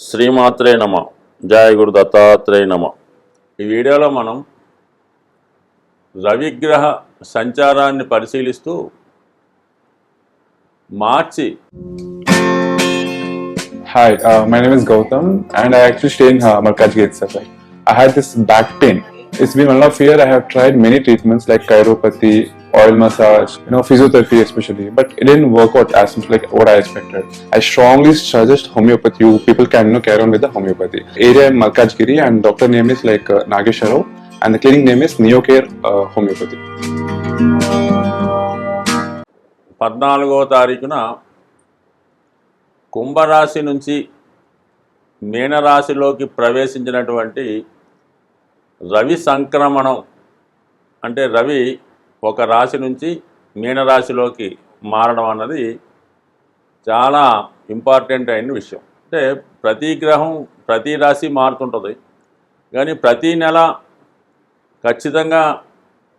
శ్రీమాత్రే నమ. జయ గురు దత్తాత్రేయ నమ. ఈ వీడియోలో మనం రవిగ్రహ సంచారాన్ని పరిశీలిస్తూ మార్చి hi my name is Gautham and I actually stay in my కజ్గేట్ sir I had this back pain it's been of year I have tried many treatments like chiropathy oil massage, you know, physiotherapy especially, but it didn't work out as much like what I expected. I strongly suggest homeopathy. You people can you know, carry on with the homeopathy. Area in Malkajgiri, and doctor name is like uh, Nagesharov, and the clinic name is Neocare uh, Homeopathy. పద్నాలుగో తారీఖున కుంభరాశి నుంచి మీనరాశిలోకి ప్రవేశించినటువంటి రవి సంక్రమణం అంటే రవి ఒక రాశి నుంచి మీనరాశిలోకి మారడం అన్నది చాలా ఇంపార్టెంట్ అయిన విషయం. అంటే ప్రతి గ్రహం ప్రతి రాశి మారుతుంటుంది. కానీ ప్రతి నెల ఖచ్చితంగా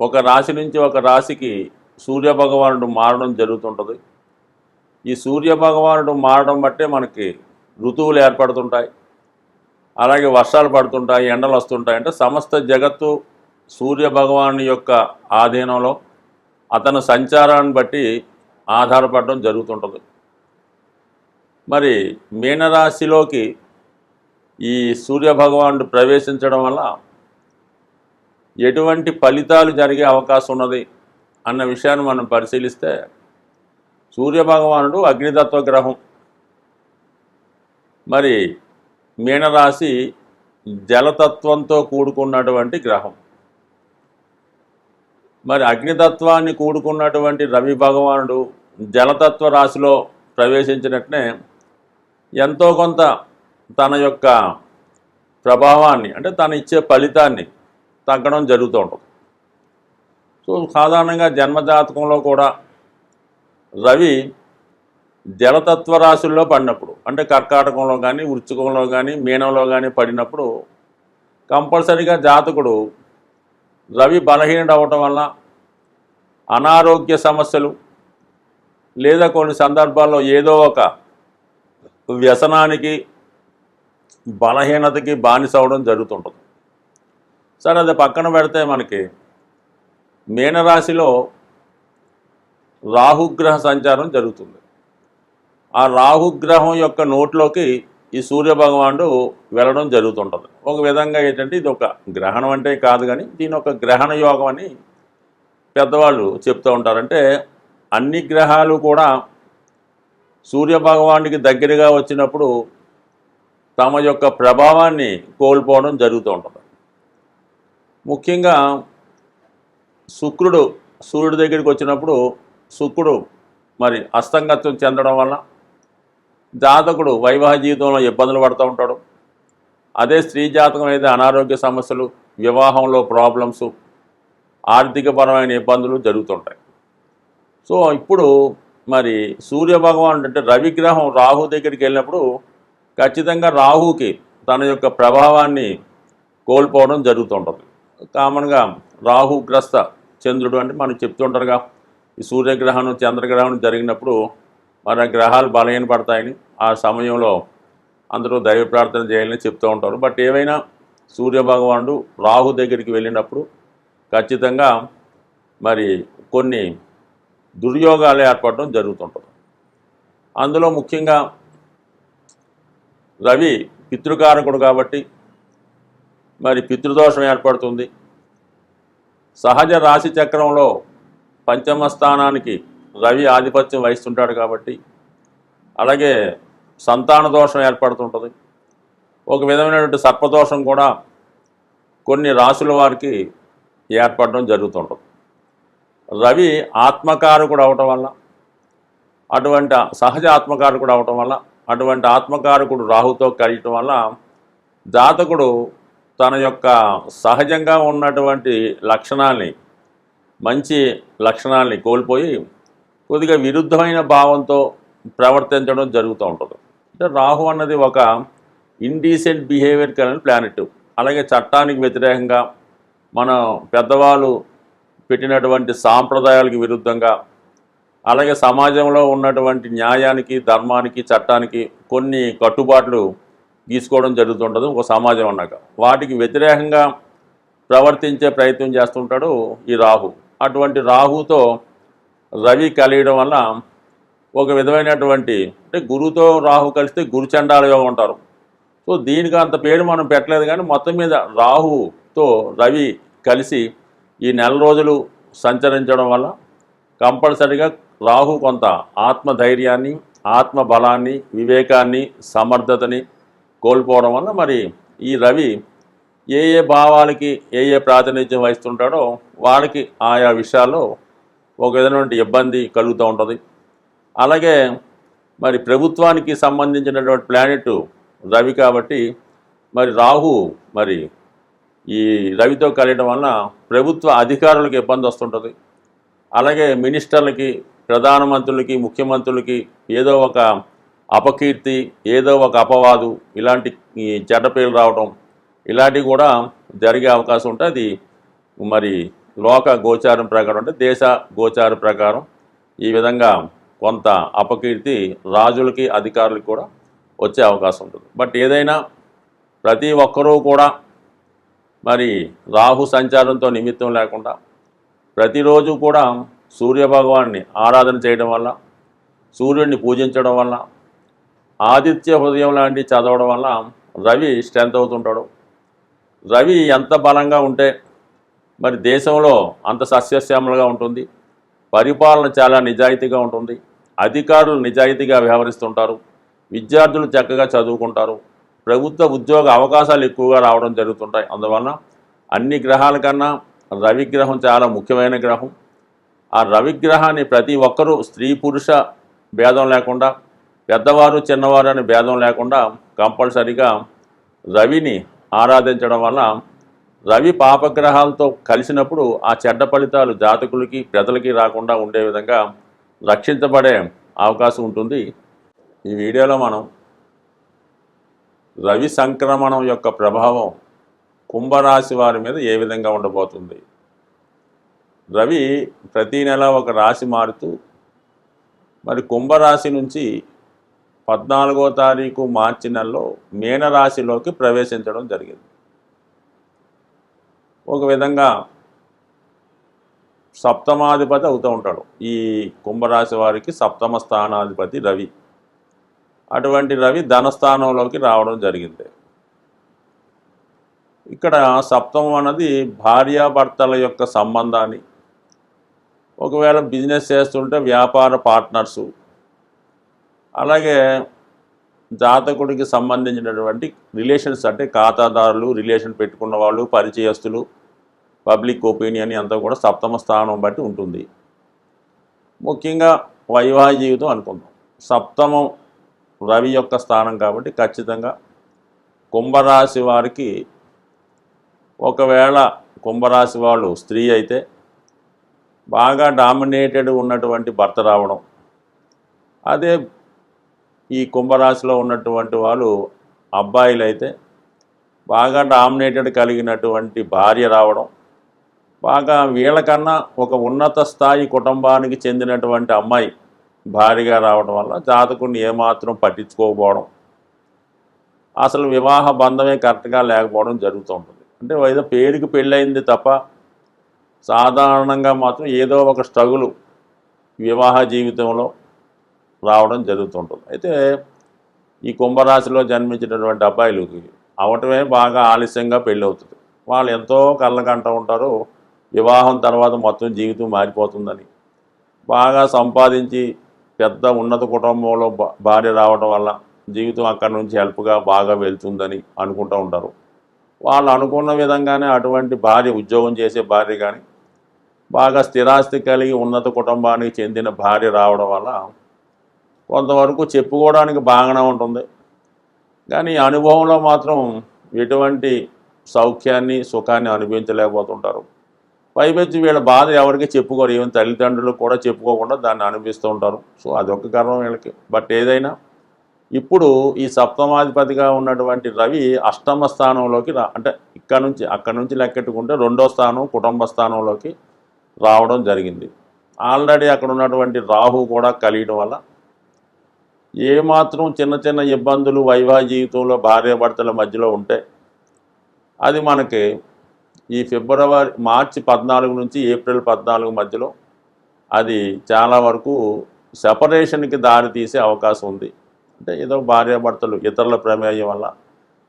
ఒక రాశి నుంచి ఒక రాశికి సూర్య భగవానుడు మారడం జరుగుతుంటుంది. ఈ సూర్య భగవానుడు మారడం బట్టే మనకి ఋతువులు ఏర్పడుతుంటాయి. అలాగే వర్షాలు పడుతుంటాయి ఎండలు వస్తుంటాయి. అంటే సమస్త జగత్తు సూర్య భగవాను యొక్క ఆధీనంలో అతను సంచారాన్ని బట్టి ఆధారపడడం జరుగుతుంటుంది. మరి మీనరాశిలోకి ఈ సూర్య భగవానుడు ప్రవేశించడం వల్ల ఎటువంటి ఫలితాలు జరిగే అవకాశం ఉన్నది అన్న విషయాన్ని మనం పరిశీలిస్తే సూర్యభగవానుడు అగ్నితత్వ గ్రహం. మరి మీనరాశి జలతత్వంతో కూడుకున్నటువంటి గ్రహం. మరి అగ్నితత్వాన్ని కూడుకున్నటువంటి రవి భగవానుడు జలతత్వ రాశిలో ప్రవేశించినట్నే ఎంతో కొంత తన యొక్క ప్రభావాన్ని అంటే తను ఇచ్చే ఫలితాన్ని తగ్గడం జరుగుతూ ఉంటుంది. సో సాధారణంగా జన్మజాతకంలో కూడా రవి జలతత్వ రాశుల్లో పడినప్పుడు అంటే కర్కాటకంలో కానీ వృచ్చికంలో కానీ మీనంలో కానీ పడినప్పుడు కంపల్సరీగా జాతకుడు రవి బలహీనుడు అవ్వటం వలన అనారోగ్య సమస్యలు లేదా కొన్ని సందర్భాల్లో ఏదో ఒక వ్యసనానికి బలహీనతకి బానిస అవ్వడం జరుగుతుంటుంది. సరే అది పక్కన పెడితే మనకి మీనరాశిలో రాహుగ్రహ సంచారం జరుగుతుంది. ఆ రాహుగ్రహం యొక్క నోట్లోకి ఈ సూర్య భగవానుడు వెళ్ళడం జరుగుతుంటుంది. ఒక విధంగా ఏంటంటే ఇది ఒక గ్రహణం అంటే కాదు కానీ దీని ఒక గ్రహణ యోగం అని పెద్దవాళ్ళు చెప్తూ ఉంటారంటే అన్ని గ్రహాలు కూడా సూర్య భగవానుడికి దగ్గరగా వచ్చినప్పుడు తమ యొక్క ప్రభావాన్ని కోల్పోవడం జరుగుతూ ఉంటుంది. ముఖ్యంగా శుక్రుడు సూర్యుడి దగ్గరికి వచ్చినప్పుడు శుక్రుడు మరి అస్తంగత్వం చెందడం వల్ల జాతకుడు వైవాహిక జీవితంలో ఇబ్బందులు పడుతూ ఉంటాడు. అదే స్త్రీ జాతకం అయితే అనారోగ్య సమస్యలు వివాహంలో ప్రాబ్లమ్స్ ఆర్థికపరమైన ఇబ్బందులు జరుగుతుంటాయి. సో ఇప్పుడు మరి సూర్యభగవానుడు అంటే రవిగ్రహం రాహు దగ్గరికి వెళ్ళినప్పుడు ఖచ్చితంగా రాహుకి తన యొక్క ప్రభావాన్ని కోల్పోవడం జరుగుతుంటుంది. కామన్గా రాహుగ్రస్త చంద్రుడు అంటే మనం చెప్తుంటారుగా ఈ సూర్యగ్రహణం చంద్రగ్రహణం జరిగినప్పుడు మన గ్రహాలు బలహీనపడతాయని ఆ సమయంలో అందరూ దైవ ప్రార్థన చేయాలని చెప్తూ ఉంటారు. బట్ ఏమైనా సూర్య భగవానుడు రాహు దగ్గరికి వెళ్ళినప్పుడు ఖచ్చితంగా మరి కొన్ని దుర్యోగాలు ఏర్పడడం జరుగుతుంటుంది. అందులో ముఖ్యంగా రవి పితృకారకుడు కాబట్టి మరి పితృదోషం ఏర్పడుతుంది. సహజ రాశి చక్రంలో పంచమ స్థానానికి రవి ఆధిపత్యం వహిస్తుంటాడు కాబట్టి అలాగే సంతాన దోషం ఏర్పడుతుంటుంది. ఒక విధమైనటువంటి సర్పదోషం కూడా కొన్ని రాసుల వారికి ఏర్పడడం జరుగుతుంటుంది. రవి ఆత్మకారకుడు అవటం వల్ల అటువంటి సహజ ఆత్మకారకుడు అవటం వల్ల అటువంటి ఆత్మకారకుడు రాహుతో కలియటం వల్ల జాతకుడు తన యొక్క సహజంగా ఉన్నటువంటి లక్షణాల్ని మంచి లక్షణాల్ని కోల్పోయి కొద్దిగా విరుద్ధమైన భావంతో ప్రవర్తించడం జరుగుతూ ఉంటుంది. అంటే రాహు అన్నది ఒక ఇండీసెంట్ బిహేవియర్ కలిగిన ప్లానెట్ అలాగే చట్టానికి వ్యతిరేకంగా మన పెద్దవాళ్ళు పెట్టినటువంటి సాంప్రదాయాలకు విరుద్ధంగా అలాగే సమాజంలో ఉన్నటువంటి న్యాయానికి ధర్మానికి చట్టానికి కొన్ని కట్టుబాట్లు తీసుకోవడం జరుగుతుంటుంది ఒక సమాజం అన్నాక. వాటికి వ్యతిరేకంగా ప్రవర్తించే ప్రయత్నం చేస్తుంటాడు ఈ రాహు. అటువంటి రాహుతో రవి కలియడం వల్ల ఒక విధమైనటువంటి అంటే గురుతో రాహు కలిస్తే గురుచండాల యోగం అంటారు సో దీనికి అంత పేరు మనం పెట్టలేదు కానీ మొత్తం మీద రాహుతో రవి కలిసి ఈ నెల రోజులు సంచరించడం వల్ల కంపల్సరిగా రాహు కొంత ఆత్మధైర్యాన్ని ఆత్మ బలాన్ని వివేకాన్ని సమర్థతని కోల్పోవడం వల్ల మరి ఈ రవి ఏ ఏ భావాలకి ఏ ఏ ప్రాతినిధ్యం వహిస్తుంటాడో వాళ్ళకి ఆయా విషయాల్లో ఒక విధమైనటువంటి ఇబ్బంది కలుగుతూ ఉంటుంది. అలాగే మరి ప్రభుత్వానికి సంబంధించినటువంటి ప్లానెట్ రవి కాబట్టి మరి రాహు మరి ఈ రవితో కలియడం వలన ప్రభుత్వ అధికారులకు ఇబ్బంది వస్తుంటుంది. అలాగే మినిస్టర్లకి ప్రధానమంత్రులకి ముఖ్యమంత్రులకి ఏదో ఒక అపకీర్తి ఏదో ఒక అపవాదు ఇలాంటి ఈ చెడ్డ పేర్లు రావడం ఇలాంటివి కూడా జరిగే అవకాశం ఉంటుంది అది మరి లోక గోచారం ప్రకారం అంటే దేశ గోచార ప్రకారం ఈ విధంగా కొంత అపకీర్తి రాజులకి అధికారులకి కూడా వచ్చే అవకాశం ఉంటుంది. బట్ ఏదైనా ప్రతి ఒక్కరూ కూడా మరి రాహు సంచారంతో నిమిత్తం లేకుండా ప్రతిరోజు కూడా సూర్యభగవాన్ని ఆరాధన చేయడం వల్ల సూర్యుడిని పూజించడం వల్ల ఆదిత్య హృదయం లాంటి చదవడం వల్ల రవి స్ట్రెంత్ అవుతుంటాడు. రవి ఎంత బలంగా ఉంటే మరి దేశంలో అంత సస్యశ్యామలుగా ఉంటుంది. పరిపాలన చాలా నిజాయితీగా ఉంటుంది. అధికారులు నిజాయితీగా వ్యవహరిస్తుంటారు. విద్యార్థులు చక్కగా చదువుకుంటారు. ప్రభుత్వ ఉద్యోగ అవకాశాలు ఎక్కువగా రావడం జరుగుతుంటాయి. అందువలన అన్ని గ్రహాల కన్నా రవిగ్రహం చాలా ముఖ్యమైన గ్రహం. ఆ రవిగ్రహాన్ని ప్రతి ఒక్కరూ స్త్రీ పురుష భేదం లేకుండా పెద్దవారు చిన్నవారు అనే భేదం లేకుండా కంపల్సరిగా రవిని ఆరాధించడం వల్ల రవి పాపగ్రహాలతో కలిసినప్పుడు ఆ చెడ్డ ఫలితాలు జాతకులకి ప్రజలకి రాకుండా ఉండే విధంగా రక్షించబడే అవకాశం ఉంటుంది. ఈ వీడియోలో మనం రవి సంక్రమణం యొక్క ప్రభావం కుంభరాశి వారి మీద ఏ విధంగా ఉండబోతుంది? రవి ప్రతీ నెల ఒక రాశి మారుతూ మరి కుంభరాశి నుంచి పద్నాలుగో తారీఖు మార్చి నెలలో మీనరాశిలోకి ప్రవేశించడం జరిగింది. ఒక విధంగా సప్తమాధిపతి అవుతూ ఉంటాడు. ఈ కుంభరాశి వారికి సప్తమ స్థానాధిపతి రవి. అటువంటి రవి ధనస్థానంలోకి రావడం జరిగింది. ఇక్కడ సప్తమం అన్నది భార్యాభర్తల యొక్క సంబంధాన్ని ఒకవేళ బిజినెస్ చేస్తుంటే వ్యాపార పార్ట్నర్సు అలాగే జాతకుడికి సంబంధించినటువంటి రిలేషన్స్ అంటే ఖాతాదారులు రిలేషన్ పెట్టుకున్న వాళ్ళు పరిచయస్తులు పబ్లిక్ ఒపీనియన్ అంతా కూడా సప్తమ స్థానం బట్టి ఉంటుంది. ముఖ్యంగా వైవాహిక జీవితం అనుకుందాం. సప్తమం రవి యొక్క స్థానం కాబట్టి ఖచ్చితంగా కుంభరాశి వారికి ఒకవేళ కుంభరాశి వాళ్ళు స్త్రీ అయితే బాగా డామినేటెడ్ ఉన్నటువంటి భర్త రావడం అదే ఈ కుంభరాశిలో ఉన్నటువంటి వాళ్ళు అబ్బాయిలు అయితే బాగా డామినేటెడ్ కలిగినటువంటి భార్య రావడం బాగా వీళ్ళకన్నా ఒక ఉన్నత స్థాయి కుటుంబానికి చెందినటువంటి అమ్మాయి భార్యగా రావడం వల్ల జాతకుడిని ఏమాత్రం పట్టించుకోకపోవడం అసలు వివాహ బంధమే కరెక్ట్గా లేకపోవడం జరుగుతూ ఉంటుంది. అంటే ఏదో పేరుకి పెళ్ళయింది తప్ప సాధారణంగా మాత్రం ఏదో ఒక స్ట్రగులు వివాహ జీవితంలో రావడం జరుగుతుంటుంది. అయితే ఈ కుంభరాశిలో జన్మించినటువంటి అబ్బాయిలకి అవటమే బాగా ఆలస్యంగా పెళ్ళి అవుతుంది వాళ్ళు ఎంతో కళ్ళకంట ఉంటారు. వివాహం తర్వాత మొత్తం జీవితం మారిపోతుందని. బాగా సంపాదించి పెద్ద ఉన్నత కుటుంబంలో భార్య రావడం వల్ల జీవితం అక్కడి నుంచి హెల్ప్గా బాగా వెళ్తుందని అనుకుంటూ ఉంటారు. వాళ్ళు అనుకున్న విధంగానే అటువంటి భార్య ఉద్యోగం చేసే భార్య కానీ బాగా స్థిరాస్తి కలిగి ఉన్నత కుటుంబానికి చెందిన భార్య రావడం వల్ల కొంతవరకు చెప్పుకోవడానికి బాగానే ఉంటుంది. కానీ అనుభవంలో మాత్రం ఎటువంటి సౌఖ్యాన్ని సుఖాన్ని అనుభవించలేకపోతుంటారు. పైపెచ్చి వీళ్ళ బాధ ఎవరికి చెప్పుకోరు. ఈవెన్ తల్లిదండ్రులు కూడా చెప్పుకోకుండా దాన్ని అనిపిస్తూ ఉంటారు. సో అదొక కారణం వీళ్ళకి. బట్ ఏదైనా ఇప్పుడు ఈ సప్తమాధిపతిగా ఉన్నటువంటి రవి అష్టమ స్థానంలోకి రా అంటే ఇక్కడ నుంచి అక్కడి నుంచి లెక్కెట్టుకుంటే రెండో స్థానం కుటుంబ స్థానంలోకి రావడం జరిగింది. ఆల్రెడీ అక్కడ ఉన్నటువంటి రాహు కూడా కలియడం వల్ల ఏమాత్రం చిన్న చిన్న ఇబ్బందులు వైవాహ జీవితంలో భార్యాభర్తల మధ్యలో ఉంటే అది మనకి ఈ ఫిబ్రవరి మార్చి పద్నాలుగు నుంచి ఏప్రిల్ పద్నాలుగు మధ్యలో అది చాలా వరకు సెపరేషన్కి దారి తీసే అవకాశం ఉంది. అంటే ఏదో భార్యాభర్తలు ఇతరుల ప్రమేయం వల్ల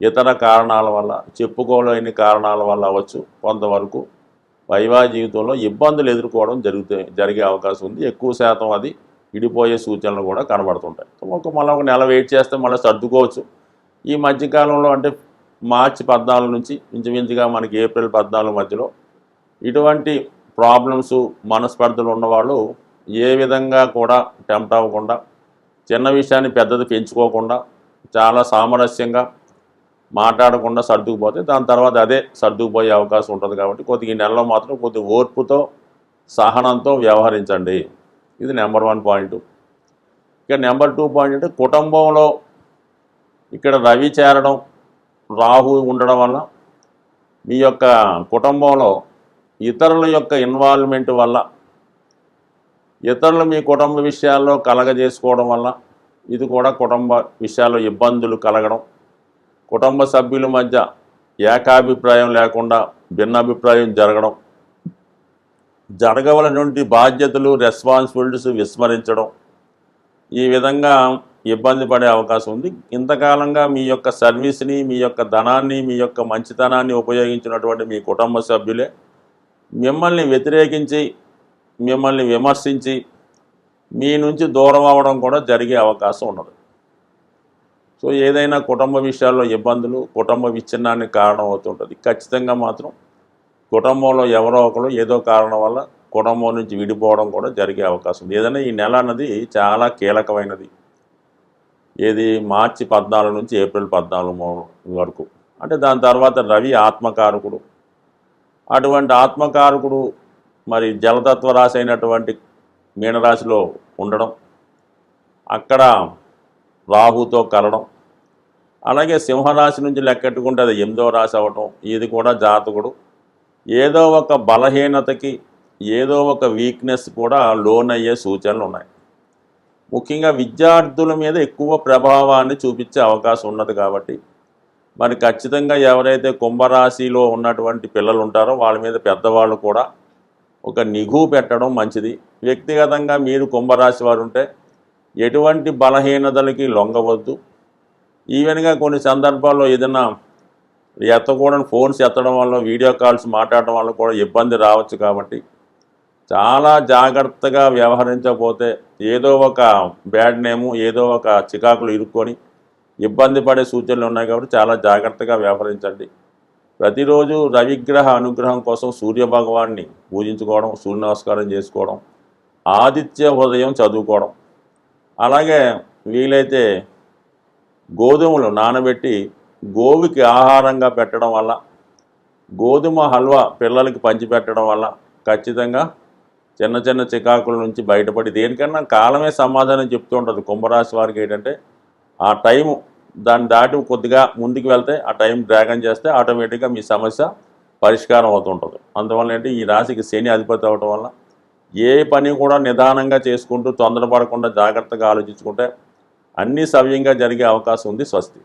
ఇతర కారణాల వల్ల చెప్పుకోలేని కారణాల వల్ల అవ్వచ్చు కొంతవరకు వైవాహిక జీవితంలో ఇబ్బందులు ఎదుర్కోవడం జరుగుతాయి జరిగే అవకాశం ఉంది. ఎక్కువ శాతం అది విడిపోయే సూచనలు కూడా కనబడుతుంటాయి. ఒక మళ్ళీ ఒక నెల వెయిట్ చేస్తే మళ్ళీ సర్దుకోవచ్చు. ఈ మధ్యకాలంలో అంటే మార్చి పద్నాలుగు నుంచి ఇంచుమించుగా మనకి ఏప్రిల్ పద్నాలుగు మధ్యలో ఇటువంటి ప్రాబ్లమ్స్ మనస్పర్ధలు ఉన్నవాళ్ళు ఏ విధంగా కూడా టెంప్ట్ అవ్వకుండా చిన్న విషయాన్ని పెద్దది పెంచుకోకుండా చాలా సామరస్యంగా మాట్లాడకుండా సర్దుకుపోతే దాని తర్వాత అదే సర్దుకుపోయే అవకాశం ఉంటుంది కాబట్టి కొద్దిగా ఈ నెలలో మాత్రం కొద్ది ఓర్పుతో సహనంతో వ్యవహరించండి. ఇది నెంబర్ వన్ పాయింట్. ఇక నెంబర్ టూ పాయింట్ అంటే కుటుంబంలో ఇక్కడ రవి చేరడం రాహు ఉండడం వల్ల మీ యొక్క కుటుంబంలో ఇతరుల యొక్క ఇన్వాల్వ్మెంట్ వల్ల ఇతరులు మీ కుటుంబ విషయాల్లో కలగజేసుకోవడం వల్ల ఇది కూడా కుటుంబ విషయాల్లో ఇబ్బందులు కలగడం. కుటుంబ సభ్యుల మధ్య ఏకాభిప్రాయం లేకుండా భిన్నాభిప్రాయం జరగడం. జరగవలటువంటి బాధ్యతలు రెస్పాన్సిబిలిటీస్ విస్మరించడం. ఈ విధంగా ఇబ్బంది పడే అవకాశం ఉంది. ఇంతకాలంగా మీ యొక్క సర్వీస్ని మీ యొక్క ధనాన్ని మీ యొక్క మంచితనాన్ని ఉపయోగించినటువంటి మీ కుటుంబ సభ్యులే మిమ్మల్ని వ్యతిరేకించి మిమ్మల్ని విమర్శించి మీ నుంచి దూరం అవ్వడం కూడా జరిగే అవకాశం ఉన్నది. సో ఏదైనా కుటుంబ విషయాల్లో ఇబ్బందులు కుటుంబ విచ్ఛిన్నానికి కారణం అవుతుంటుంది ఖచ్చితంగా మాత్రం కుటుంబంలో ఎవరో ఒకరు ఏదో కారణం వల్ల కుటుంబం నుంచి విడిపోవడం కూడా జరిగే అవకాశం ఉంది. ఏదైనా ఈ నెల అన్నది చాలా కీలకమైనది. ఏది? మార్చి పద్నాలుగు నుంచి ఏప్రిల్ పద్నాలుగు వరకు. అంటే దాని తర్వాత రవి ఆత్మకారకుడు. అటువంటి ఆత్మకారకుడు మరి జలతత్వ రాశి అయినటువంటి మీనరాశిలో ఉండడం. అక్కడ రాహుతో కలడం. అలాగే సింహరాశి నుంచి లెక్కెట్టుకుంటే అది ఎనిమిదో రాశి అవ్వటం. ఇది కూడా జాతకుడు. ఏదో ఒక బలహీనతకి ఏదో ఒక వీక్నెస్ కూడా లోన్ అయ్యే సూచనలు ఉన్నాయి. ముఖ్యంగా విద్యార్థుల మీద ఎక్కువ ప్రభావాన్ని చూపించే అవకాశం ఉన్నది కాబట్టి మరి ఖచ్చితంగా ఎవరైతే కుంభరాశిలో ఉన్నటువంటి పిల్లలు ఉంటారో వాళ్ళ మీద పెద్దవాళ్ళు కూడా ఒక నిఘు పెట్టడం మంచిది. వ్యక్తిగతంగా మీరు కుంభరాశి వారు ఉంటే ఎటువంటి బలహీనతలకి లొంగవద్దు. ఈవెన్గా కొన్ని సందర్భాల్లో ఏదైనా ఎత్తకూడని ఫోన్స్ ఎత్తడం వల్ల వీడియో కాల్స్ మాట్లాడడం వల్ల కూడా ఇబ్బంది రావచ్చు కాబట్టి చాలా జాగ్రత్తగా వ్యవహరించకపోతే ఏదో ఒక బ్యాడ్ నేము ఏదో ఒక చికాకులు ఇరుక్కొని ఇబ్బంది పడే సూచనలు ఉన్నాయి కాబట్టి చాలా జాగ్రత్తగా వ్యవహరించండి. ప్రతిరోజు రవిగ్రహ అనుగ్రహం కోసం సూర్య భగవాన్ని పూజించుకోవడం సూర్య నమస్కారం చేసుకోవడం ఆదిత్య హృదయం చదువుకోవడం. అలాగే వీలైతే గోధుమలు నానబెట్టి గోవుకి ఆహారంగా పెట్టడం వల్ల గోధుమ హల్వా పిల్లలకి పంచిపెట్టడం వల్ల ఖచ్చితంగా చిన్న చిన్న చికాకుల నుంచి బయటపడి దేనికన్నా కాలమే సమాధానం చెప్తూ ఉంటుంది. కుంభరాశి వారికి ఏంటంటే ఆ టైము దాన్ని దాటి కొద్దిగా ముందుకు వెళ్తే ఆ టైం డ్రాగన్ చేస్తే ఆటోమేటిక్గా మీ సమస్య పరిష్కారం అవుతుంటుంది అందువల్ల ఏంటి ఈ రాశికి శని అధిపతి అవటం వల్ల ఏ పని కూడా నిదానంగా చేసుకుంటూ తొందరపడకుండా జాగ్రత్తగా ఆలోచించుకుంటే అన్నీ సవ్యంగా జరిగే అవకాశం ఉంది స్వస్తి.